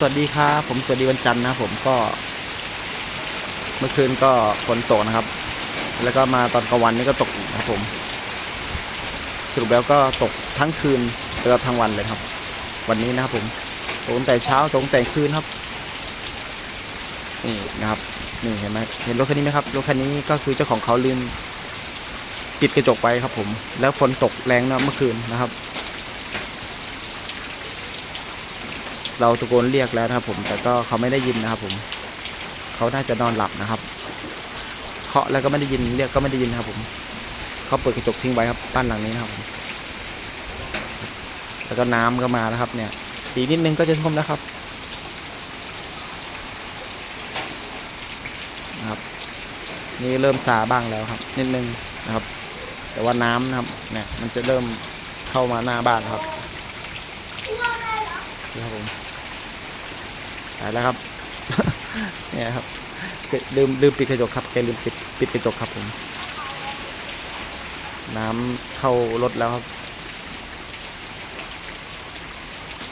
สวัสดีครับผมสวัสดีวันจันทร์นะผมก็ เมื่อคืนก็ฝนตกนะครับ แล้วก็มาตอนกลางวันนี่ก็ตกครับผมสรุปแล้วก็ตกทั้งคืนแล้วทั้งวันเลยครับ วันนี้นะครับผมตกแต่เช้าตกแต่คืนครับนี่นะครับนี่เห็นไหมเห็นรถคันนี้ไหมครับรถคันนี้ก็คือเจ้าของเขาลืมปิดกระจกไปครับ ผม แล้วฝนตกแรงนะเมื่อคืนนะครับ เราตะโกนเรียกแล้วนะครับ ผมแต่ก็เขาไม่ได้ยินนะครับ ผมเขาน่าจะนอนหลับนะครับเคาะแล้วก็ไม่ได้ยินเรียกก็ไม่ได้ยินครับ ผมเขาเปิดกระจกทิ้งไว้ครับบ้านหลังนี้นะครับผมแล้วก็น้ำก็มาแล้วครับ เนี่ยอีนิดนึงก็จะท่วมแล้วครับนะครับนี่เริ่มซาบ้างแล้วครับ นิดนึงนะครับ แต่ว่าน้ำนะครับเนี่ยมันจะเริ่มเข้ามาหน้าบ้านครับ ครับผมตายแล้วครับ เนี่ยครับลืมลืมปิดกระจกครับแกลืมปิดปิดกระจกครับผม น้ำเข้ารถแล้วครับ